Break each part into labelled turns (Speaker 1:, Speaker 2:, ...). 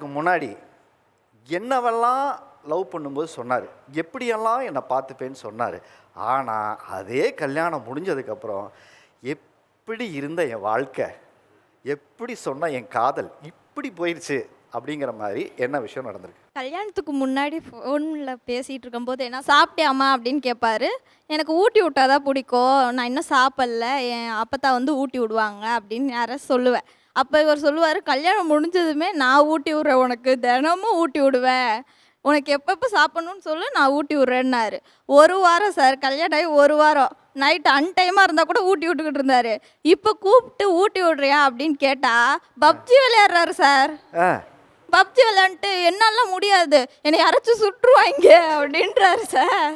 Speaker 1: கல்யாணத்துக்கு முன்னாடி என்னவெல்லாம் லவ் பண்ணும்போது சொன்னார்? எப்படியெல்லாம் என்னை பார்த்துப்பேன்னு சொன்னார். ஆனால் அதே கல்யாணம் முடிஞ்சதுக்கப்புறம் எப்படி இருந்த என் வாழ்க்கை? எப்படி சொன்ன என் காதல்? இப்படி போயிடுச்சு அப்படிங்கிற மாதிரி என்ன விஷயம் நடந்திருக்கு?
Speaker 2: கல்யாணத்துக்கு முன்னாடி ஃபோனில் பேசிகிட்டு இருக்கும்போது என்ன சாப்பிட்டியாமா அப்படின்னு கேட்பாரு எனக்கு ஊட்டி விட்டாதான் பிடிக்கும். நான் இன்னும் சாப்பிடல. என் அப்பத்தா வந்து ஊட்டி விடுவாங்க அப்படின்னு யாராவது சொல்லுவேன். அப்போ இவர் சொல்லுவார் கல்யாணம் முடிஞ்சதுமே நான் ஊட்டி விட்றேன் உனக்கு. தினமும் ஊட்டி விடுவேன். உனக்கு எப்பப்போ சாப்பிட்ணுன்னு சொல்லு நான் ஊட்டி விட்றேன்னாரு. ஒரு வாரம் சார் கல்யாணம் ஆகி ஒரு வாரம். நைட் அன்டைமாக இருந்தால் கூட ஊட்டி விட்டுக்கிட்டு இருந்தாரு. இப்போ கூப்பிட்டு ஊட்டி விட்றியா? அப்படின்னு கேட்டால் பப்ஜி விளையாடுறாரு சார். பப்ஜி விளையாண்டுட்டு என்னாலாம் முடியாது. என்னை யாராச்சும் சுட்டுருவாங்க அப்படின்றாரு சார்.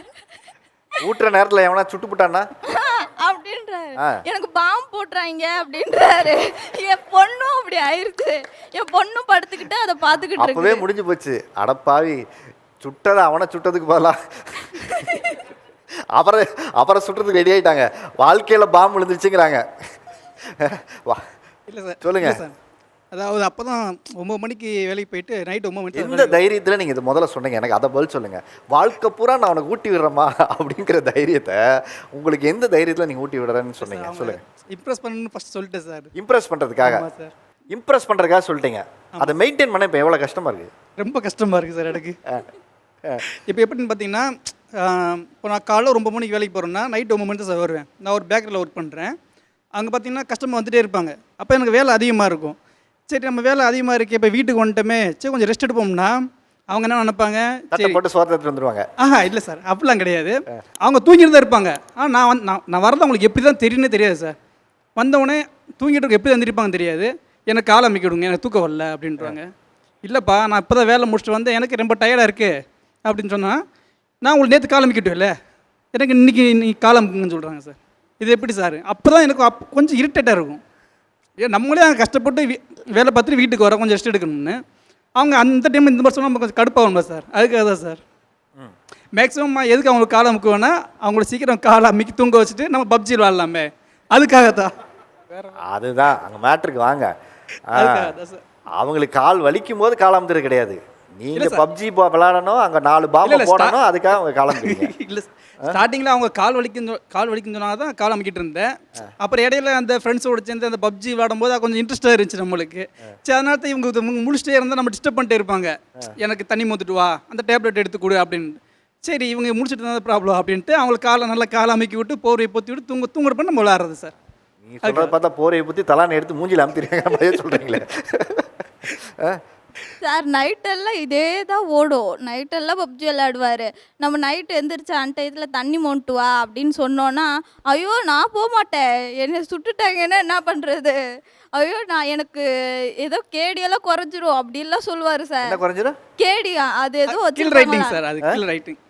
Speaker 1: ஊட்டுற நேரத்தில் எவனா சுட்டு ஆ.
Speaker 2: எனக்கு பாம்பு போட்டுறாங்க அப்படின்றாரு. என் பொண்ணும் அப்படி ஆயிருச்சு என் பொண்ணும் படுத்துக்கிட்டு அதை பார்த்துக்கிட்டு
Speaker 1: அப்பவே முடிஞ்சு போச்சு. அடப்பாவி சுட்டதை அவனை சுட்டதுக்கு பதிலா. அவரை அவரை சுட்டுறதுக்கு ரெடி ஆயிட்டாங்க. வாழ்க்கையில பாம்பு விழுந்துருச்சுங்கிறாங்க. வா.
Speaker 3: இல்லை சார்
Speaker 1: சொல்லுங்க.
Speaker 3: அதாவது அப்போ தான் ஒம்பது மணிக்கு வேலைக்கு போயிட்டு நைட் ஒம்பது மணிக்கு
Speaker 1: எந்த தைரியத்துல நீங்க இது முதல்ல சொன்னீங்க எனக்கு அதை பதில் சொல்லுங்க. வாழ்க்கை பூரா நான் உனக்கு ஊட்டி விடுறேமா அப்படிங்கிற தைரியத்தை உங்களுக்கு எந்த தைரியத்துல நீங்க ஊட்டி விடுறேன்னு சொன்னீங்க? சொல்லுங்க.
Speaker 3: இம்ப்ரெஸ் பண்ணணும்னு ஃபஸ்ட் சொல்லிட்டேன் சார்.
Speaker 1: Impress
Speaker 3: sir.
Speaker 1: இம்ப்ரெஸ் பண்றதுக்காக சொல்லிட்டீங்க. அதை மெயின்டைன் பண்ண இப்போ எவ்வளவு கஷ்டமா இருக்கு?
Speaker 3: ரொம்ப கஷ்டமாக இருக்குது சார் எனக்கு. இப்போ எப்படின்னு பார்த்தீங்கன்னா இப்போ நான் காலைல ரொம்ப மணிக்கு வேலைக்கு போகிறேன்னா நைட் ஒம்பது மணி தான் சார் வருவேன். நான் ஒரு பேக்கரியில் ஒர்க் பண்ணுறேன் அங்கே பார்த்தீங்கன்னா கஸ்டமர் வந்துட்டே இருப்பாங்க. அப்போ எனக்கு வேலை அதிகமாக இருக்கும். சரி நம்ம வேலை அதிகமாக இருக்கே இப்போ வீட்டுக்கு வந்துட்டோமே சரி கொஞ்சம் ரெஸ்ட் எடுப்போம்னா அவங்க என்ன நினைப்பாங்க? சரி.
Speaker 1: போட்டு வந்துருவாங்க.
Speaker 3: ஆஹா இல்லை சார் அப்படிலாம் கிடையாது. அவங்க தூங்கிட்டு தான் இருப்பாங்க. ஆ நான் வந்து நான் நான் வரது அவங்களுக்கு எப்படி தான் தெரியும்னே தெரியாது சார். வந்தவுடனே தூங்கிட்டு எப்படி வந்துருப்பாங்க தெரியாது. எனக்கு காலை அமைக்க விடுங்க எனக்கு தூக்கம் வரல அப்படின்றாங்க. இல்லைப்பா நான் இப்போ தான் வேலை முடிச்சுட்டு வந்தேன் எனக்கு ரொம்ப டயர்டாக இருக்குது அப்படின்னு சொன்னால் நான் உங்களுக்கு நேற்று காலம் அமைக்கிட்டோம்ல எனக்கு இன்றைக்கி நீ காலம் அமுக்குங்கன்னு சொல்கிறாங்க சார். இது எப்படி சார்? அப்போ தான் எனக்கு அப் கொஞ்சம் இரிட்டேட்டாக இருக்கும். ஏன் நம்மளே அங்க கஷ்டப்பட்டு வேலை பார்த்துட்டு வீட்டுக்கு வர கொஞ்சம் ரெஸ்ட் எடுக்கணும்னு. அவங்க அந்த டைம் இந்த மாதிரி சொன்னால் நம்ம கொஞ்சம் கடுப்பாகணும்ல சார்? அதுக்காக தான் சார். மேக்ஸிமம் எதுக்கு அவங்களுக்கு காலை அமுக்குவேன்னா அவங்கள சீக்கிரம் காலை அமுக்கி தூங்க வச்சுட்டு நம்ம பப்ஜி விளாட்லாமே. அதுக்காக தான்.
Speaker 1: அதுதான். அங்க மேட்ருக்கு வாங்க. அவங்களுக்கு கால் வலிக்கும் போது காலாமத்துறது கிடையாது. நீங்க. பப்ஜி விளையாடணும் அங்க நாலு பாம்பை போடணும் அதுக்காக அவங்க காலம்
Speaker 3: இல்லை ஸ்டார்டிங்கில் அவங்க கால் வலிக்கும் கால் வலிக்கும் சொன்னாங்க தான் கால் அமுக்கிட்டு இருந்தேன். அப்புறம் இடையில அந்த ஃப்ரெண்ட்ஸோட சேர்ந்து அந்த பப்ஜி விளாடும் போது கொஞ்சம் இன்ட்ரெஸ்ட்டாக இருந்துச்சு நம்மளுக்கு. சரி அதனால தான் இவங்க இது மு- முழிச்சிட்டே இருந்தால் நம்ம டிஸ்டர்ப் பண்ணிட்டே இருப்பாங்க. எனக்கு தண்ணி மூத்துட்டு வா அந்த டேப்லெட் எடுத்து கொடு அப்படின்னு. சரி இவங்க முடிச்சுட்டு இருந்தால் ப்ராப்ளம் அப்படின்ட்டு அவங்களுக்கு காலை நல்லா காலை அமுக்கி விட்டு போர்வையை பொத்தி விட்டு தூங்க தூங்குறப்ப நம்ம விளாட்றது சார்
Speaker 1: நீ பார்த்தா போரையை பத்தி தலான்னு எடுத்து மூஞ்சில சொல்றீங்களே. ஆ?
Speaker 2: சார் நைட்டெல்லாம் இதே தான் ஓடும். நைட்டெல்லாம் பப்ஜி விளையாடுவார். நம்ம நைட்டு எந்திரிச்சு அந்த இதில் தண்ணி மோண்டு வா அப்படின்னு சொன்னோன்னா ஐயோ நான் போக மாட்டேன். என்னை சுட்டுட்டாங்கன்னா என்ன பண்ணுறது ஐயோ நான் எனக்கு ஏதோ கேடியெல்லாம் குறைஞ்சிரும் அப்படின்லாம் சொல்லுவார் சார்.
Speaker 1: என்ன குறைஞ்சிடும்
Speaker 2: கேடியா? அது ஏதோ
Speaker 3: கில் ரைட்டிங்? சார் அது கில் ரைட்டிங்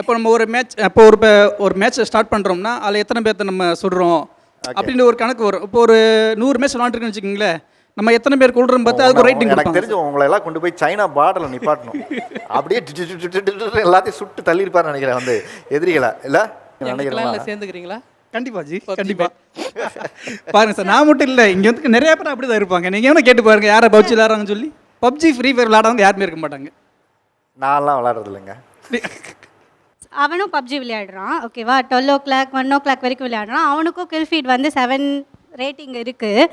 Speaker 3: இப்போ நம்ம ஒரு மேட்ச் இப்போ ஒரு ஒரு மேட்ச் ஸ்டார்ட் பண்ணுறோம்னா அதில் எத்தனை பேர்த்த நம்ம சுடுறோம்? அப்படின்னு ஒரு கணக்கு வரும். இப்போ ஒரு நூறு மேட்ச் விளாண்டுருக்குன்னு வச்சுக்கோங்களேன். நம்ம எத்தனை பேர் கொள்றோம் பார்த்து அதுக்கு ஒரு ரைட்டிங்
Speaker 1: எனக்கு தெரிஞ்சு உங்களை எல்லாம் கொண்டு போய் சைனா பார்டர்ல நிப்பாட்டணும். அப்படியே டி- டி- டி- டி- டி- டி- எல்லாத்தையும் சுட்டு தள்ளியிருப்பாருன்னு நினைக்கிறேன் வந்து எதிரிகளை. இல்ல? நினைக்கிறேன்
Speaker 4: சேர்ந்துக்கிறீங்களா?
Speaker 3: கண்டிப்பா ஜி கண்டிப்பா. பாருங்க சார் நான் மட்டும் இல்லை இங்கே வந்து நிறைய பேர் அப்படி தான் இருப்பாங்க. நீங்கள் வேணா கேட்டு பாருங்க யாரை பப்ஜி விளாட்றாங்கன்னு சொல்லி. பப்ஜி ஃப்ரீ ஃபயர் விளாட்றவங்க யாருமே இருக்க மாட்டாங்க.
Speaker 1: நான்லாம் விளையாடுறது இல்லைங்க.
Speaker 5: அவனும் பப்ஜி விளையாடுறான். ஓகேவா twelve o'clock one o'clock வரைக்கும் விளையாடுறான். அவனுக்கும் கில் ஃபீட் வந்து செவன் ரேட்டிங் இருக்குது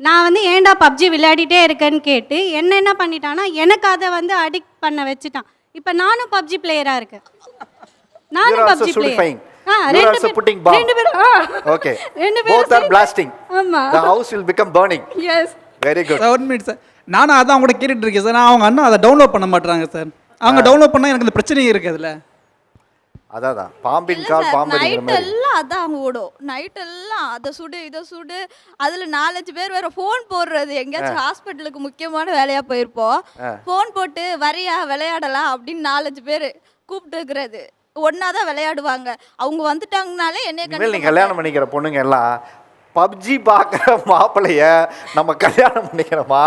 Speaker 5: நான் வந்து ஏன்டா பப்ஜி விளையாடிட்டே இருக்கேன்னு கேட்டு என்ன என்ன பண்ணிட்டான்னா எனக்கு அதை வந்து அடிக்ட் பண்ண வச்சுட்டான் இப்போ நானும் பப்ஜி பிளேயராக இருக்கேன் நானும் பப்ஜி. பிளேயர் ஆ ரெண்டு
Speaker 1: also
Speaker 5: பேர்
Speaker 1: putting bomb.
Speaker 5: ரெண்டு பேரும் ஆ.
Speaker 1: Okay.
Speaker 5: ரெண்டு
Speaker 1: Both are
Speaker 5: பேரும்
Speaker 1: blasting.
Speaker 5: ஆமா
Speaker 1: The house will become burning.
Speaker 5: Yes
Speaker 1: Very good.
Speaker 3: One minute sir நானும் அதான் அவங்க கேட்டுட்டு இருக்கேன் சார் நான் அவங்க அண்ணா அதை டவுன்லோட் பண்ண மாட்டாங்க சார் அவங்க டவுன்லோட் பண்ணால் எனக்கு இந்த பிரச்சனையே இருக்கு அதில்
Speaker 1: அதான் தான் பாம்பின் கால் பாம்புங்கிற
Speaker 2: நைட் எல்லாம் அதான் ஓடும். நைட் எல்லாம் அதை சுடு இதை சுடு. அதுல நாலஞ்சு பேர் வேற ஃபோன் போடுறது. எங்கேயாச்சும் ஹாஸ்பிட்டலுக்கு முக்கியமான வேலையா போயிருப்போம். ஃபோன் போட்டு வரியா விளையாடலாம் அப்படின்னு நாலஞ்சு பேர் கூப்பிட்டு இருக்கிறது. ஒன்னா தான் விளையாடுவாங்க. அவங்க வந்துட்டாங்கனாலே கண்டுக்க
Speaker 1: கல்யாணம் பண்ணிக்கிற பொண்ணுங்க எல்லாம் பப்ஜி பார்க்குற மாப்பிளைய நம்ம கல்யாணம் பண்ணிக்கிறோமா?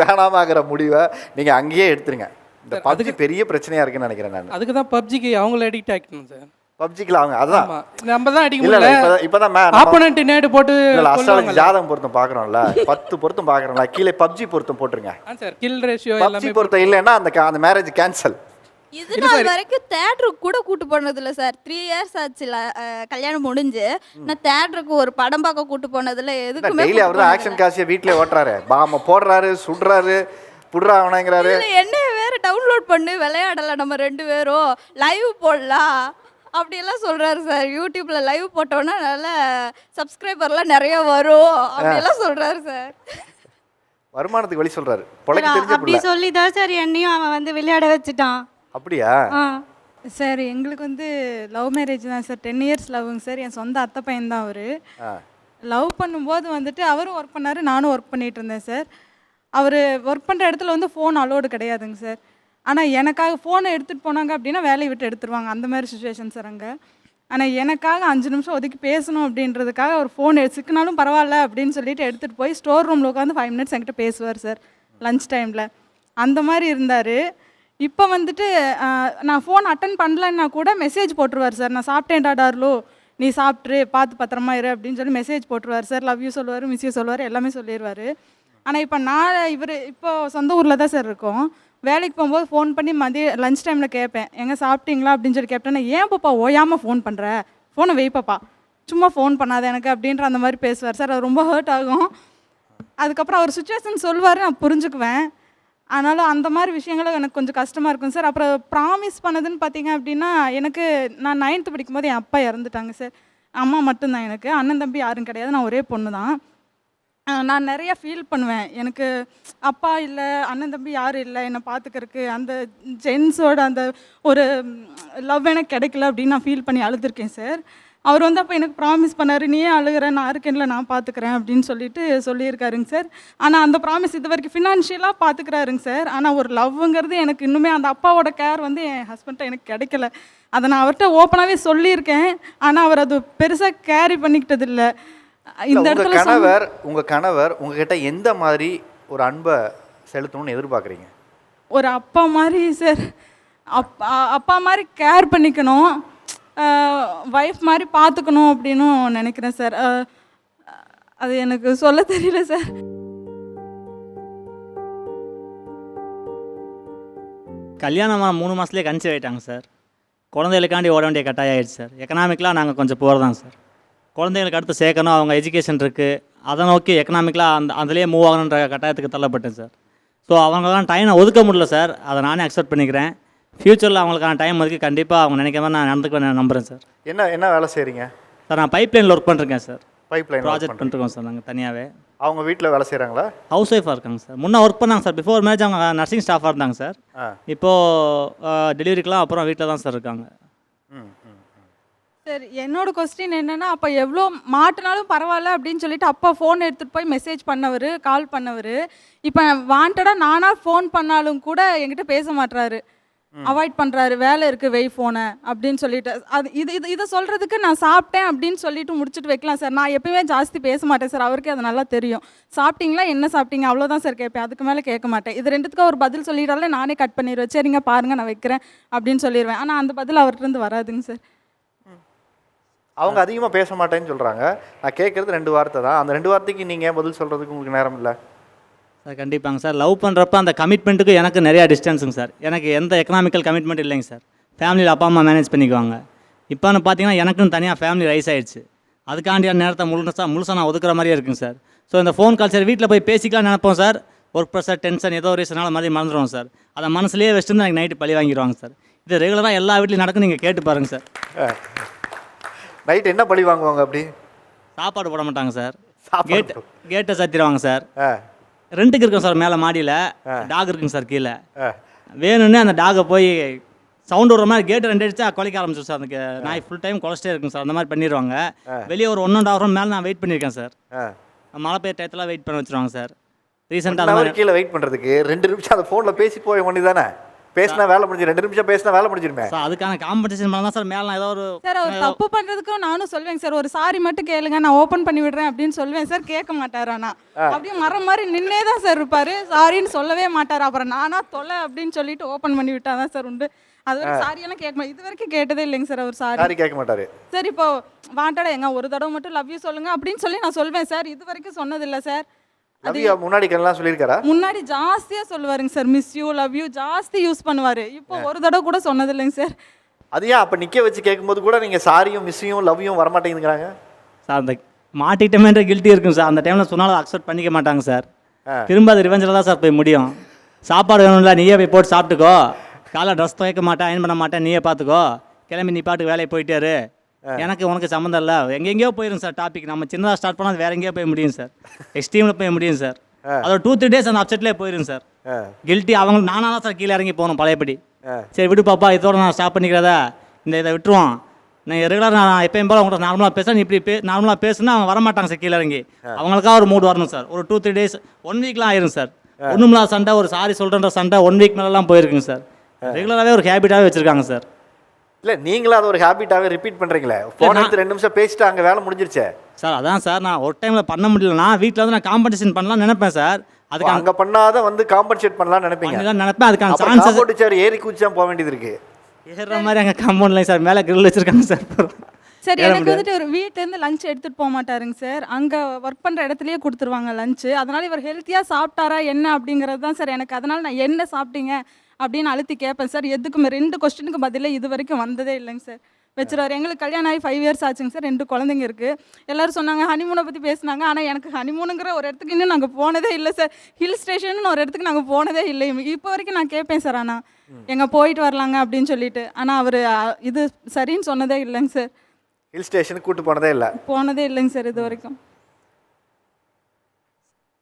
Speaker 1: வேணாமாங்கிற முடிவை நீங்க அங்கேயே எடுத்துருங்க. இந்த பப்ஜி பெரிய பிரச்சனையா இருக்குன்னு நினைக்கிறேன் நான்.
Speaker 4: அதுக்கு தான் பப்ஜிக்கு அவங்கள அடிக்ட் ஆக்கிக்கணும் சார்.
Speaker 1: பப்ஜிக்கில் அவங்க அதான்
Speaker 3: நம்ம தான் அடிக்க முடியல.
Speaker 1: இப்பதான்
Speaker 3: ஆப்போனண்ட் நேடு போட்டு
Speaker 1: இல்ல அஸ்ட்ராலஜி. ஜாதகம் பொருத்தம் பாக்குறோம்ல. பத்து பொருத்தம் பாக்குறோம்ல. கீழே பப்ஜி பொருத்தம் போட்டுருங்க.
Speaker 3: சார் கில் ரேஷியோ
Speaker 1: பப்ஜி
Speaker 3: எல்லாமே
Speaker 1: பொருத்தம் இல்லைன்னா அந்த க- அந்த மேரேஜ் கேன்சல்
Speaker 2: இது நாள் வரைக்கும் தேட்டருக்கு கூட கூட்டு போனதில்ல சார். த்ரீ இயர்ஸ் ஆச்சுல அஹ், கல்யாணம் முடிஞ்சு. நான் தேட்டருக்கு ஒரு படம் பார்க்க கூட்டு போனதுல எதுக்குமே
Speaker 1: டெய்லி அவர் தான் ஆக்ஷன் காசியை வீட்டிலே ஓட்டுறாரு. பாம போடுறாரு சுடுறாரு. புடுறா அவனங்கிறாரு.
Speaker 2: இல்ல என்ன வேற டவுன்லோட் பண்ணி விளையாடலாம் நம்ம ரெண்டு பேரும். லைவ் போடலாம் அப்படியெல்லாம் சொல்றாரு சார் யூடியூப்ல லைவ் போட்டோன்னா நல்ல சப்ஸ்கிரைபர்லாம் நிறைய வரும். அப்படியெல்லாம் சொல்றாரு சார்
Speaker 1: வருமானத்துக்கு வழி சொல்றாரு. பொழைக்க தெரிஞ்ச
Speaker 5: அப்படி
Speaker 1: பிள்ளை.
Speaker 5: சொல்லி தான் சார் என்னையும் அவன் வந்து விளையாட வச்சுட்டான்.
Speaker 1: அப்படியா?
Speaker 5: ஆ.
Speaker 4: சார் எங்களுக்கு வந்து லவ் மேரேஜ் தான் சார் டென் இயர்ஸ் லவ்ங்க சார் என் சொந்த அத்தை பையன் தான் அவர்.
Speaker 1: ஆ.
Speaker 4: லவ் பண்ணும்போது வந்துட்டு அவரும் ஒர்க் பண்ணார் நானும் ஒர்க் பண்ணிட்டு இருந்தேன் சார் அவர் ஒர்க் பண்ணுற இடத்துல வந்து ஃபோன் அலோடு கிடையாதுங்க சார் ஆனால் எனக்காக ஃபோனை எடுத்துகிட்டு போனாங்க அப்படின்னா வேலையை விட்டு எடுத்துருவாங்க. அந்த மாதிரி சுச்சுவேஷன் சார் அங்கே. ஆனால் எனக்காக அஞ்சு நிமிஷம் ஒதுக்கி பேசணும் அப்படின்றதுக்காக அவர் ஃபோன் சிக்கினாலும் பரவாயில்ல அப்படின்னு சொல்லிட்டு எடுத்துகிட்டு போய் ஸ்டோர் ரூமில் உட்காந்து ஃபைவ் மினிட்ஸ் என்கிட்ட பேசுவார் சார் லஞ்ச் டைமில் அந்த மாதிரி இருந்தார். இப்போ வந்துட்டு நான் ஃபோன் அட்டன் பண்ணலன்னா கூட மெசேஜ் போட்டுருவார் சார் நான் சாப்பிட்டேன்டா டார்லோ. நீ சாப்பிட்ரு பார்த்து பத்திரமா இரு அப்படின்னு சொல்லி மெசேஜ் போட்டுருவார் சார் லவ் யூ சொல்லுவார் மிஸ் யூ சொல்லுவார் எல்லாமே சொல்லிடுவார் ஆனால் இப்போ நான் இவர் இப்போ சொந்த ஊரில் தான் சார் இருக்கோம். வேலைக்கு போகும்போது ஃபோன் பண்ணி மதிய லஞ்ச் டைமில் கேட்பேன். எங்கே சாப்பிட்டீங்களா? அப்படின்னு சொல்லி கேட்டேன்னா ஏன் பாப்பா ஓயாமல் ஃபோன் பண்ணுற ஃபோனை வைப்பாப்பா பாப்பா. சும்மா ஃபோன் பண்ணாத எனக்கு அப்படின்ற அந்த மாதிரி பேசுவார். சார் அது ரொம்ப ஹர்ட் ஆகும். அதுக்கப்புறம் அவர் சுச்சுவேஷன் சொல்லுவார் நான் புரிஞ்சுக்குவேன். அதனால் அந்த மாதிரி விஷயங்களும் எனக்கு கொஞ்சம் கஷ்டமாக இருக்கும் சார் அப்புறம் ப்ராமிஸ் பண்ணதுன்னு பார்த்தீங்க அப்படின்னா எனக்கு நான் நைன்த்து படிக்கும்போது என் அப்பா இறந்துட்டாங்க சார் அம்மா மட்டும்தான் எனக்கு. அண்ணன் தம்பி யாரும் கிடையாது. நான் ஒரே பொண்ணு தான் நான் நிறைய ஃபீல் பண்ணுவேன். எனக்கு அப்பா இல்லை அண்ணன் தம்பி யாரும் இல்லை என்னை பார்த்துக்கறக்கு அந்த ஜென்ஸோட அந்த ஒரு லவ் எனக்கு கிடைக்கல அப்படின்னு நான் ஃபீல் பண்ணி அழுதுருக்கேன் சார் அவர் வந்து அப்போ எனக்கு ப்ராமிஸ் பண்ணார் நீயே அழுகிற? நான் இருக்கேன்ல நான் பார்த்துக்கிறேன் அப்படின்னு சொல்லிட்டு சொல்லியிருக்காருங்க சார் ஆனால் அந்த ப்ராமிஸ் இது வரைக்கும் ஃபினான்ஷியலாக பார்த்துக்கிறாருங்க சார் ஆனால் ஒரு லவ்ங்கிறது எனக்கு இன்னுமே அந்த அப்பாவோட கேர் வந்து என் ஹஸ்பண்ட்ட எனக்கு கிடைக்கல. அதை நான் அவர்கிட்ட ஓப்பனாகவே சொல்லியிருக்கேன். ஆனால் அவர் அது பெருசாக கேரி பண்ணிக்கிட்டது இல்லை இந்த
Speaker 1: உங்க
Speaker 4: இடத்துல
Speaker 1: கணவர் உங்க கணவர் உங்ககிட்ட எந்த மாதிரி ஒரு அன்பை செலுத்தணும்னு எதிர்பார்க்குறீங்க?
Speaker 4: ஒரு அப்பா மாதிரி சார் அப்பா அப்பா மாதிரி கேர் பண்ணிக்கணும். ஒய்ஃப் மாதிரி பார்த்துக்கணும் அப்படின்னும் நினைக்கிறேன் சார். அது எனக்கு சொல்ல தெரியல சார்.
Speaker 6: கல்யாணமாக மூணு மாதத்துலேயே கன்சீவ் ஆகிட்டாங்க சார். குழந்தைகளுக்காண்டி ஓட வேண்டிய கட்டாயம் ஆயிடுச்சு சார். எக்கனாமிக்கலாக நாங்கள் கொஞ்சம் போகிறதாங்க சார். குழந்தைகளுக்கு அடுத்து சேர்க்கணும் அவங்க எஜுகேஷன் இருக்குது அதை நோக்கி எக்கனாமிக்கலாக அந்த அதுலேயே மூவ் ஆகணுன்ற கட்டாயத்துக்கு தள்ளப்பட்டேன் சார் ஸோ அவங்களாம் டைமை ஒதுக்க முடியல சார் அதை நானே அக்செப்ட் பண்ணிக்கிறேன். ஃப்யூச்சரில் அவங்களுக்கான டைம் ஒதுக்கி கண்டிப்பாக அவங்க நினைக்கிற மாதிரி நான் நடந்துக்குவேன் நான் நம்புகிறேன் சார்
Speaker 1: என்ன என்ன வேலை செய்றீங்க?
Speaker 6: சார் நான் பைப் லைனில் ஒர்க் பண்ணிருக்கேன் சார்
Speaker 1: பைப் லைன்
Speaker 6: ப்ராஜெக்ட் பண்ணிருக்கோம் சார் நாங்கள் தனியாகவே
Speaker 1: அவங்க வீட்டில் வேலை செய்கிறாங்களா
Speaker 6: ஹவுஸ் ஒய்ஃபாக இருக்காங்க சார் முன்னே ஒர்க் பண்ணாங்க சார் பிஃபோர் மேரேஜ் அவங்க நர்சிங் ஸ்டாஃபாக இருந்தாங்க சார் இப்போது டெலிவரிக்கெலாம் அப்புறம் வீட்டில் தான் சார் இருக்காங்க.
Speaker 4: சார் என்னோட கொஸ்டின் என்னன்னா அப்போ எவ்வளோ மாட்டினாலும் பரவாயில்ல அப்படின்னு சொல்லிட்டு அப்பா ஃபோன் எடுத்துகிட்டு போய் மெசேஜ் பண்ணவர் கால் பண்ணவர். இப்போ வாண்டடாக நானாக ஃபோன் பண்ணாலும் கூட என்கிட்ட பேச மாட்றாரு. அவாய்ட் பண்ணுறாரு வேலை இருக்குது வெய் ஃபோனை அப்படின்னு சொல்லிட்டு. அது இது இது இதை சொல்கிறதுக்கு நான் சாப்பிட்டேன் அப்படின்னு சொல்லிட்டு முடிச்சுட்டு வைக்கலாம் சார். நான் எப்பயுமே ஜாஸ்தி பேச மாட்டேன் சார். அவருக்கே அது நல்லா தெரியும். சாப்பிட்டீங்களா? என்ன சாப்பிட்டீங்க? அவ்வளோதான் சார் கேட்பேன். அதுக்கு மேலே கேட்க மாட்டேன். இது ரெண்டுத்துக்கும் ஒரு பதில் சொல்லிட்டாலே நானே கட் பண்ணிடுவேன் சரிங்க பாருங்க நான் வைக்கிறேன் அப்படின்னு சொல்லிடுவேன் ஆனால் அந்த பதில் அவர்கிட்ட இருந்து வராதுங்க சார்.
Speaker 1: அவங்க அதிகமாக பேச மாட்டேன்னு சொல்கிறாங்க நான் கேட்குறது ரெண்டு வார்த்தை தான். அந்த ரெண்டு வார்த்தைக்கு நீங்கள் பதில் சொல்கிறதுக்கு உங்களுக்கு நேரம் இல்லை?
Speaker 6: சார் கண்டிப்பாங்க சார். லவ் பண்ணுறப்ப அந்த கமிட்மெண்ட்டுக்கு எனக்கு நிறையா டிஸ்டன்ஸுங்க சார். எனக்கு எந்த எக்கனாமிக்கல் கமிட்மெண்ட் இல்லைங்க சார். ஃபேமிலியில் அப்பா அம்மா மேனேஜ் பண்ணிக்குவாங்க. இப்போன்னு பார்த்தீங்கன்னா எனக்குன்னு தனியாக ஃபேமிலி ரைஸ் ஆயிடுச்சு. அதுக்காண்டியான நேரத்தை முழுசா முழுசாக நான் ஒதுக்குற மாதிரியே இருக்குங்க சார். ஸோ இந்த ஃபோன் கால் சார் வீட்டில் போய் பேசிக்கலாம் நினைப்போம் சார். ஒர்க் ப்ரெஷர் டென்ஷன் ஏதோ ஒரு ரீசனால மாதிரி மறந்துடுவோம் சார். அதை மனசுலேயே வச்சுட்டு எனக்கு நைட்டு பழி வாங்கிடுவாங்க சார். இது ரெகுலராக எல்லா வீட்லையும் நடக்கும் நீங்கள் கேட்டு பாருங்கள் சார்.
Speaker 1: நைட் என்ன பழி வாங்குவாங்க அப்படி?
Speaker 6: சாப்பாடு போட மாட்டாங்க சார். கேட் கேட்டை சாத்திடுவாங்க சார். ரெண்டுக்கு இருக்கும் சார் மேலே மாடியில். டாக் இருக்குங்க சார் கீழே. வேணும்னு அந்த டாகை போய் சவுண்ட் விடுற மாதிரி கேட்டு ரெண்டு அடிச்சா குலைக்க ஆரம்பிச்சிடும் சார். அந்த நாய் ஃபுல் டைம் குலைச்சிட்டே இருக்குங்க சார். அந்த மாதிரி பண்ணிடுவாங்க. வெளியே ஒரு ஒன் அண்ட் ஹவர் மேலே நான் வெயிட் பண்ணியிருக்கேன் சார். மழை பெய்ய டயத்தில் வெயிட் பண்ண வச்சிருவாங்க சார். ரீசெண்டாக
Speaker 1: கீழே வெயிட் பண்ணுறதுக்கு ரெண்டு நிமிஷம் அந்த ஃபோனில் பேசி போய் ஒன்று தானே? பேசினா வேலை முடிஞ்சு ரெண்டு நிமிஷம் பேசினா வேலை முடிஞ்சிருமே.
Speaker 6: சார் அதுக்கான காம்படிஷன் பண்ணலாம் சார் மேலே நான் ஏதோ ஒரு
Speaker 4: சார் அவர் தப்பு பண்றதுக்கும் நானும் சொல்வேங்க சார். ஒரு சாரி மட்டும் கேளுங்க நான் ஓபன் பண்ணி விடுறேன் அப்படின்னு சொல்லுவேன் சார். கேட்க மாட்டார் ஆனா. அப்படியே மரம் மாதிரி நின்னே தான் சார் இருப்பாரு. சாரின்னு சொல்லவே மாட்டார். அப்புறம் நானா தொலை அப்படின்னு சொல்லிட்டு ஓபன் பண்ணி விட்டாதான் சார் உண்டு. அது வரைக்கும் சாரி எல்லாம் கேட்க மாட்டேன் இது வரைக்கும் கேட்டதே இல்லைங்க சார் அவர் சாரி.
Speaker 1: சாரி கேட்க மாட்டாரு.
Speaker 4: சார் இப்போ வாண்டடா எங்க ஒரு தடவை மட்டும் லவ் யூ சொல்லுங்க அப்படின்னு சொல்லி நான் சொல்வேன் சார். இது வரைக்கும் சொன்னதில்லை சார்.
Speaker 1: யூ முன்னாடி கல்லாம் சொல்லியிருக்காரா?
Speaker 4: முன்னாடி ஜாஸ்தியா சொல்லுவாருங்க sir miss you love you ஜாஸ்தி யூஸ் பண்ணுவாரு. இப்போ ஒரு தடவை கூட சொன்னதில்லைங்க சார்.
Speaker 1: அது ஏன் அப்போ நிற்க வச்சு கேட்கும்போது கூட நீங்கள் சாரியும் மிஸ்ஸையும் லவ்யும் வரமாட்டேங்குதுங்கிறாங்க?
Speaker 6: சார் அந்த மாட்டிக்கிட்டமேன்ற கில்ட்டி இருக்கும் சார். அந்த டைமில் சொன்னாலும் அக்செப்ட் பண்ணிக்க மாட்டாங்க சார். திரும்ப அது ரிவெஞ்சில் தான் சார் போய் முடியும். சாப்பாடு வேணும்ல நீயே போய் போட்டு சாப்பிட்டுக்கோ. காலை ட்ரெஸ் துவைக்க மாட்டேன் அயன் பண்ண மாட்டேன் நீயே பார்த்துக்கோ. கிளம்பி நீ பாட்டுக்கு வேலையை போயிட்டாரு எனக்கு உனக்கு சம்மந்தம் இல்லை. எங்கெங்கேயோ போயிடும் சார் டாபிக் நம்ம சின்னதாக ஸ்டார்ட் பண்ணால் வேற எங்கேயோ போய் முடியும் சார். எக்ஸ்ட்ரீமில் போய் முடியும் சார். அதோட டூ த்ரீ டேஸ் அந்த அப்செட்லேயே போயிடும் சார். கில்ட்டி அவங்க நானாக தான் சார் கீழே இறங்கி போகணும் பழையபடி. சரி விடு பாப்பா இதோட நான் ஸ்டாப் பண்ணிக்கிறதா. இந்த இதை விட்டுருவான் நான் ரெகுலர் நான் எப்பயும் போல உங்கள்கிட்ட நார்மலாக பேசுகிறேன் இப்படி பே நார்மலாக பேசுனா அவங்க வரமாட்டாங்க சார் கீழே இறங்கி. அவங்களுக்காக ஒரு மூட் வரணும் சார். ஒரு டூ த்ரீ டேஸ் ஒன் வீக்லாம் ஆயிரும் சார். ஒன்றுமில்லா சண்டை ஒரு சாரி சொல்கிறேன்ற சண்டை ஒன் வீக் மேலெலாம் போயிருக்குங்க சார். ரெகுலராகவே ஒரு ஹேபிட்டாகவே வச்சுருக்காங்க சார்.
Speaker 1: இல்லை நீங்களும் அதை ஒரு ஹேபிட்டாகவே ரிப்பீட் பண்ணுறீங்களே ஃபோன் எடுத்து ரெண்டு நிமிஷம் பேசிட்டு அங்கே வேலை முடிஞ்சிருச்சே.
Speaker 6: சார் அதான் சார் நான் ஒரு டைமில் பண்ண முடியலனா வீட்டில் வந்து நான் காம்படிஷன் பண்ணலாம் நினைப்பேன் சார். அதுக்கு
Speaker 1: அங்கே பண்ணாத வந்து காம்பன்சேட் பண்ணலாம்னு நினைப்பீங்க.
Speaker 6: நினைப்பேன். அதுக்கான சான்சஸ்
Speaker 1: காம்பவுண்ட் சேர் ஏறி குதிச்சா போக வேண்டியது இருக்கு.
Speaker 6: ஏறுற மாதிரி அங்கே காம்பவுண்ட்ல சார். மேலே கிரில் வச்சுருக்காங்க சார்.
Speaker 4: சார் எனக்கு. வந்துட்டு ஒரு வீட்டிலேருந்து லஞ்ச் எடுத்துகிட்டு போக மாட்டாருங்க சார். அங்கே ஒர்க் பண்ணுற இடத்துலயே கொடுத்துருவாங்க லஞ்சு அதனால இவர் ஹெல்த்தியாக சாப்பிட்டாரா என்ன அப்படிங்கிறது தான் சார் எனக்கு. அதனால நான் என்ன சாப்பிட்டீங்க? அப்படின்னு அழுத்தி கேட்பேன் சார் எதுக்குமே ரெண்டு கொஸ்டினுக்கு பதிலாக இது வரைக்கும் வந்ததே இல்லைங்க சார். வச்சுருவார். எங்களுக்கு கல்யாணம் ஆகி ஃபைவ் இயர்ஸ் ஆச்சுங்க சார். ரெண்டு குழந்தைங்க இருக்குது எல்லாரும் சொன்னாங்க ஹனிமூனை பற்றி பேசுனாங்க. ஆனால் எனக்கு ஹனிமூனுங்கிற ஒரு இடத்துக்கு இன்னும் நாங்கள் போனதே இல்லை சார். ஹில் ஸ்டேஷன் ஒரு இடத்துக்கு நாங்கள் போனதே இல்லை. இப்போ வரைக்கும் நான் கேட்பேன் சார். ஆனால் எங்கே போயிட்டு வரலாங்க அப்படின்னு சொல்லிட்டு. ஆனால் அவர் இது சரின்னு சொன்னதே இல்லைங்க சார்.
Speaker 1: ஹில் ஸ்டேஷனுக்கு கூட்டு போனதே இல்லை.
Speaker 4: போனதே இல்லைங்க சார் இது வரைக்கும்.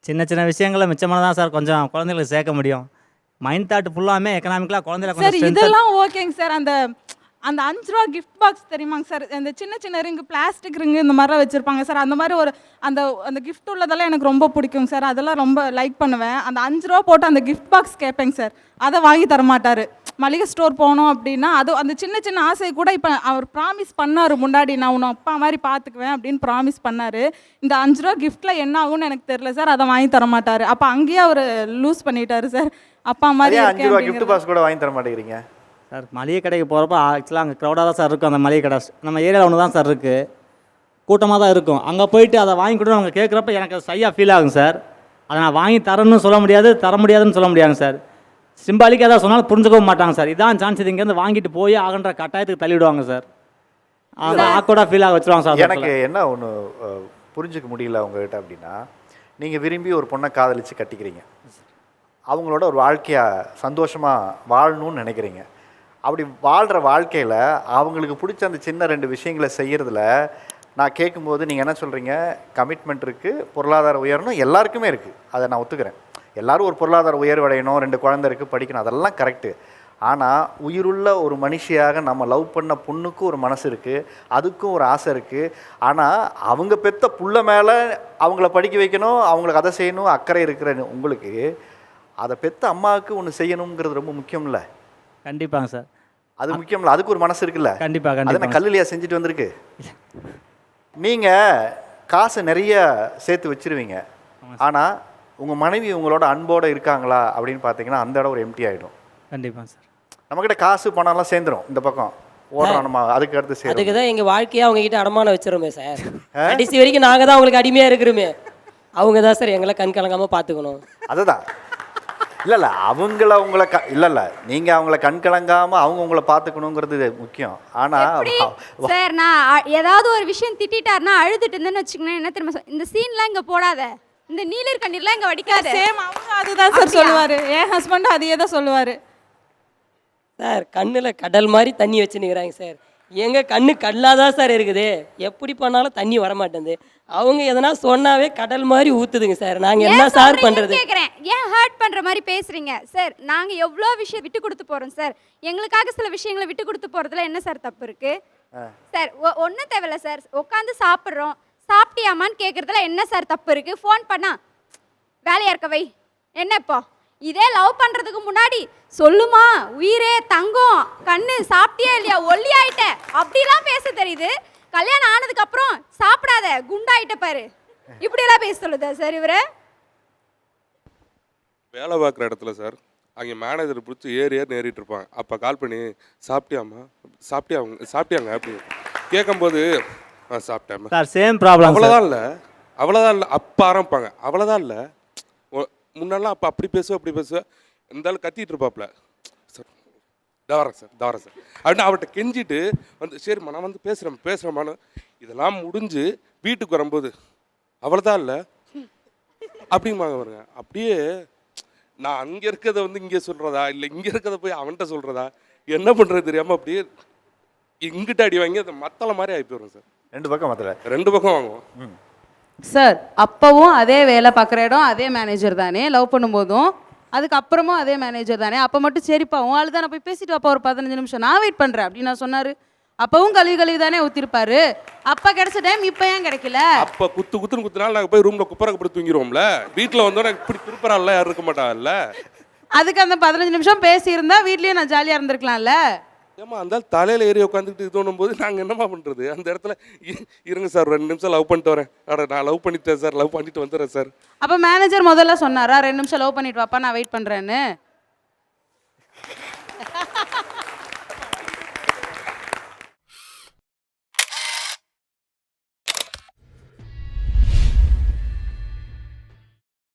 Speaker 6: சின்ன சின்ன விஷயங்களை மிச்சமானதான் சார். கொஞ்சம் குழந்தைகளுக்கு சேர்க்க முடியும். மைண்ட் தாட் ஃபுல்லாமே எக்கனாமிக்கலாக குழந்தைல
Speaker 4: சார்
Speaker 6: கொஞ்சம் strength
Speaker 4: இதெல்லாம் ஓகேங்க சார் அந்த அந்த அஞ்சு ரூபா கிஃப்ட் பாக்ஸ் தெரியுமாங்க சார் அந்த சின்ன சின்ன ரிங்கு பிளாஸ்டிக் ரிங்கு இந்த மாதிரிலாம் வச்சுருப்பாங்க சார் அந்த மாதிரி ஒரு அந்த அந்த கிஃப்ட் உள்ளதெல்லாம் எனக்கு ரொம்ப பிடிக்கும் சார் அதெல்லாம் ரொம்ப லைக் பண்ணுவேன். அந்த அஞ்சு ரூபா போட்டு அந்த கிஃப்ட் பாக்ஸ் கேட்பேங்க சார் அதை வாங்கி தர மாட்டார் மளிகை ஸ்டோர் போனோம் அப்படின்னா அது அந்த சின்ன சின்ன ஆசை கூட இப்போ அவர் ப்ராமிஸ் பண்ணார். முன்னாடி நான் உன்னை அப்பா மாதிரி பார்த்துக்குவேன் அப்படின்னு ப்ராமிஸ் பண்ணார். இந்த அஞ்சு ரூபா கிஃப்ட்டில் என்ன ஆகும்னு எனக்கு தெரியல சார். அதை வாங்கி தர மாட்டார். அப்போ அங்கேயே அவர் லூஸ் பண்ணிட்டாரு சார். அப்பா மாதிரி
Speaker 1: அஞ்சு ரூபா கிஃப்ட். பாக்ஸ் கூட வாங்கி தர மாட்டேங்கிறீங்க.
Speaker 6: சார் மளிகை கடைக்கு போகிறப்ப ஆக்சுவலாக அங்கே க்ரௌடாக தான் சார் இருக்கும். அந்த மளிகை கடை நம்ம ஏரியாவில் ஒன்று தான் சார் இருக்குது கூட்டமாக தான் இருக்கும். அங்கே போயிட்டு அதை வாங்கி கொடுத்து அவங்க கேட்குறப்ப எனக்கு அது சரியாக ஃபீல் ஆகும் சார். அதை நான் வாங்கி தரேன்னு சொல்ல முடியாது தர முடியாதுன்னு சொல்ல முடியாதுங்க சார். சிம்பாலிக்காக ஏதாவது சொன்னாலும் புரிஞ்சுக்கவும் மாட்டாங்க சார். இதான் சான்ஸ் இது. இங்கேருந்து வாங்கிட்டு போய் ஆகன்ற கட்டாயத்துக்கு தள்ளிவிடுவாங்க சார். அவங்க ஆக்கோடாக ஃபீல் ஆக வச்சுருவாங்க சார் அந்த
Speaker 1: எனக்கு. என்ன ஒன்று புரிஞ்சுக்க முடியல உங்ககிட்ட அப்படின்னா நீங்கள் விரும்பி ஒரு பொண்ணை காதலிச்சு கட்டிக்கிறீங்க. அவங்களோட ஒரு வாழ்க்கையை சந்தோஷமாக வாழணும்னு நினைக்கிறீங்க. அப்படி வாழ்கிற வாழ்க்கையில் அவங்களுக்கு பிடிச்ச அந்த சின்ன ரெண்டு விஷயங்களை செய்கிறதுல நான் கேட்கும்போது நீங்கள் என்ன சொல்கிறீங்க கமிட்மெண்ட் இருக்குது பொருளாதார உயரணும் எல்லாருக்குமே இருக்குது அதை நான் ஒத்துக்கிறேன். எல்லாரும் ஒரு பொருளாதார உயர்வடையணும் ரெண்டு குழந்தை இருக்குது படிக்கணும் அதெல்லாம் கரெக்டு ஆனால் உயிருள்ள ஒரு மனுஷியாக நம்ம லவ் பண்ண பொண்ணுக்கும் ஒரு மனசு இருக்குது அதுக்கும் ஒரு ஆசை இருக்குது ஆனால் அவங்க பெத்த புள்ள மேலே அவங்கள படிக்க வைக்கணும் அவங்களுக்கு அதை செய்யணும் அக்கறை இருக்கிற உங்களுக்கு அதை பெத்த அம்மாவுக்கு ஒன்று செய்யணுங்கிறது ரொம்ப முக்கியம்ல?
Speaker 6: கண்டிப்பாங்க சார்.
Speaker 1: அது முக்கியம்ல அதுக்கு ஒரு மனசு இருக்குல்ல?
Speaker 6: கண்டிப்பாக
Speaker 1: அதை கல்லுலையா செஞ்சுட்டு வந்திருக்கு? நீங்கள் காசை நிறைய சேர்த்து வச்சிருவீங்க. ஆனால் உங்கள் மனைவி உங்களோட அன்போடு இருக்காங்களா அப்படின்னு பார்த்தீங்கன்னா அந்த இடம் ஒரு எம்டி ஆகிடும்
Speaker 6: கண்டிப்பாங்க சார்
Speaker 1: நம்மக்கிட்ட காசு பணம்லாம் சேர்ந்துரும் இந்த பக்கம். ஓடுறோம் நம்ம அதுக்கு அடுத்து சேரும்.
Speaker 7: அதுக்கு தான் எங்கள் வாழ்க்கையை அவங்க கிட்ட அடமானம் வச்சிருமே சார் கடைசி வரைக்கும் நாங்கள் தான் அவங்களுக்கு அடிமையாக இருக்கிறோமே. அவங்க தான் சார் எங்களை கண் கலங்காமல் பார்த்துக்கணும்.
Speaker 1: அதுதான். இல்லை இல்லை அவங்கள உங்களை க இல்லை இல்லை நீங்கள் அவங்கள கண் கலங்காமல் அவங்க உங்களை பார்த்துக்கணுங்கிறது முக்கியம். ஆனால்
Speaker 2: சார் நான் ஏதாவது ஒரு விஷயம் திட்டிட்டாருன்னா அழுதுட்டு இருந்தேன்னு வச்சுக்கோங்களேன் என்ன தெரியுமா சொல்- இந்த சீன்லாம் இங்க போடாத. இந்த நீலர் கண்ணீர்லாம் இங்க வடிக்காத.
Speaker 4: சேம் அவங்க அதுதான் சார்? சொல்லுவாரு. என் ஹஸ்பண்ட் அதையே தான் சொல்லுவாரு.
Speaker 7: சார் கண்ணில் கடல் மாதிரி தண்ணி வச்சுன்னுக்குறாங்க சார் எங்க கண்ணு கடலாக தான் சார் இருக்குது. எப்படி பண்ணாலும் தண்ணி வர மாட்டேங்குது அவங்க எதனா சொன்னாவே கடல் மாதிரி ஊத்துதுங்க சார் நாங்கள் என்ன சார் பண்ணுறது
Speaker 2: கேக்குறேன். ஏன் ஹர்ட் பண்ற மாதிரி பேசுறீங்க? சார் நாங்க எவ்வளோ விஷயம் விட்டு கொடுத்து போறோம் சார் எங்களுக்காக சில விஷயங்களை விட்டு கொடுத்து போறதுல என்ன சார் தப்பு இருக்கு? சார் ஒன்றும் தேவையில்ல சார் உட்காந்து சாப்பிட்றோம். சாப்பிட்டியாமான்னு கேட்குறதுல என்ன சார் தப்பு இருக்குது ஃபோன் பண்ணா வேலையா இருக்க வை. என்ன இப்போ? இதே லவ் பண்ணுறதுக்கு முன்னாடி சொல்லுமா உயிரே தங்கம் கண்ணு சாப்பிட்டியா இல்லையா? ஒல்லி ஆயிட்ட. அப்படிலாம் பேச தெரியுது. கல்யாணம் ஆனதுக்கப்புறம் சாப்பிடாத குண்டாயிட்ட பாரு. இப்படியெல்லாம் பேச சொல்லுதா சார் இவரு?
Speaker 8: வேலை பார்க்குற இடத்துல சார் அங்கே மேனேஜர் பிடிச்சி ஏறி ஏறி ஏறிட்டு இருப்பாங்க அப்போ கால் பண்ணி சாப்பிட்டியாம்மா? சாப்பிட்டியாங்க சாப்பிட்டியாங்க? அப்படி கேட்கும்போது ஆ சாப்பிட்டேம்மா.
Speaker 6: சார் சேம் ப்ராப்ளம்
Speaker 8: அவ்வளோதான் இல்லை. அவ்வளோதான் இல்லை. அப்போ ஆரம்பிப்பாங்க. அவ்வளோதான் இல்லை. முன்னெல்லாம் அப்போ அப்படி பேசுவேன் அப்படி பேசுவேன் இருந்தாலும் கத்திட்டு இருப்பாப்ல. சார் தவறேன் சார் தவறேன் சார். அப்படின்னு அவர்கிட்ட கெஞ்சிட்டு வந்து சரிம்மா நான் வந்து பேசுகிறேன் பேசுகிறேம்மான்னு இதெல்லாம் முடிஞ்சு வீட்டுக்கு வரும்போது அவ்வளோதான் இல்லை. அப்படிம்பாங்க பாருங்க. அப்படியே நான் அங்கே இருக்கிறத வந்து இங்கே சொல்கிறதா இல்லை இங்கே இருக்கிறத போய் அவன்கிட்ட சொல்கிறதா என்ன பண்ணுறது தெரியாமல் அப்படியே இங்கிட்ட அடி வாங்கி அது மத்தள மாதிரி ஆகி போயிடும் சார்.
Speaker 1: ரெண்டு பக்கம் மத்தில.
Speaker 8: ரெண்டு பக்கம் வாங்குவோம்.
Speaker 9: சார் அப்பவும் அதே வேலை பார்க்குற இடம் அதே மேனேஜர் தானே? லவ் பண்ணும்போதும் அதுக்கப்புறமும் அதே மேனேஜர் தானே? அப்போ மட்டும் சரிப்பா உன் ஆளு தானே போய் பேசிட்டு வாப்பா ஒரு பதினஞ்சு நிமிஷம். நான் வெயிட் பண்ணுறேன் அப்படின்னு நான் சொன்னார். அப்பவும் கழுவி கழுவி தானே ஊற்றிருப்பாரு அப்போ கிடைச்ச டைம் இப்போ ஏன் கிடைக்கல?
Speaker 8: அப்ப குத்து குத்துன்னு குத்துனால நாங்க போய் ரூம்ல குப்பரக்கு படுத்து தூங்கிடுவோம்ல வீட்டுல வந்தோன்னே இப்படி திருப்பறாள்ல யாரும் இருக்க மாட்டாங்கல்ல
Speaker 9: அதுக்கு அந்த பதினஞ்சு நிமிஷம் பேசியிருந்தா வீட்லயே நான் ஜாலியாக இருந்திருக்கலாம்ல?
Speaker 8: ஏமா அந்த தலையில் ஏறி உட்காந்துக்கிட்டு இது பண்ணும்போது நாங்கள் என்னம்மா பண்ணுறது அந்த இடத்துல இருங்க சார் ரெண்டு நிமிஷம் லவ் பண்ணிட்டு வரேன். அட நான் லவ் பண்ணிட்டேன் சார் லவ் பண்ணிட்டு வந்துடுறேன் சார்.
Speaker 9: அப்போ மேனேஜர் முதல்ல சொன்னாரா ரெண்டு நிமிஷம் லவ் பண்ணிட்டு வாப்பா நான் வெயிட் பண்ணுறேன்னு